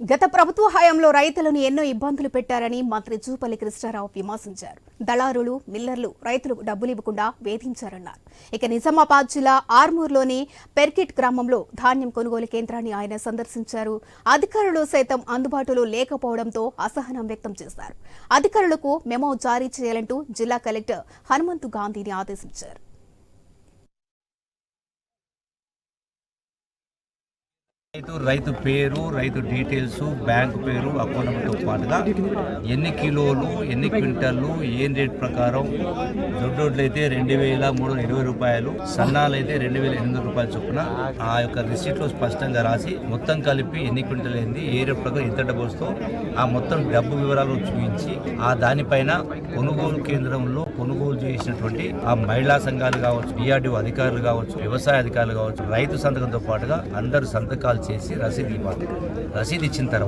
గత ప్రభుత్వ హయాంలో రైతులను ఎన్నో ఇబ్బందులు పెట్టారని మంత్రి జూపల్లి కృష్ణారావు విమర్శించారు. దళారులు మిల్లర్లు రైతులకు డబ్బులు ఇవ్వకుండా వేధించారన్నారు. ఇక నిజామాబాద్ జిల్లా ఆర్మూర్లోని పెర్కిట్ గ్రామంలో ధాన్యం కొనుగోలు కేంద్రాన్ని ఆయన సందర్శించారు. అధికారులు సైతం అందుబాటులో లేకపోవడంతో అసహనం వ్యక్తం చేశారు. అధికారులకు మెమో జారీ చేయాలంటూ జిల్లా కలెక్టర్ హనుమంతు గాంధీని ఆదేశించారు. రైతు రైతు పేరు రైతు డీటెయిల్స్ బ్యాంక్ పేరు అకౌంట్ నెంబర్తో పాటుగా ఎన్ని కిలోలు ఎన్ని క్వింటల్లు ఏం రేట్ ప్రకారం దొడ్డోడ్లు అయితే రెండు వేల మూడు వందల ఇరవై రూపాయలు సన్నాలు అయితే రెండు వేల ఎనిమిది రూపాయలు చొప్పున ఆ యొక్క రిసీట్లో స్పష్టంగా రాసి మొత్తం కలిపి ఎన్ని క్వింటల్ అయింది ఏ రేట్ ప్రకారం ఎంత డబ్బు వస్తో ఆ మొత్తం డబ్బు వివరాలు చూపించి ఆ దానిపైన కొనుగోలు కేంద్రంలో కొనుగోలు చేసినటువంటి ఆ మహిళా సంఘాలు కావచ్చు డిఆర్డిఓ అధికారులు కావచ్చు వ్యవసాయ అధికారులు కావచ్చు రైతు సంతకంతో పాటుగా అందరూ సంతకాలు చేసి రసీదు ఇవ్వాలి. రసీదు ఇచ్చిన తర్వాత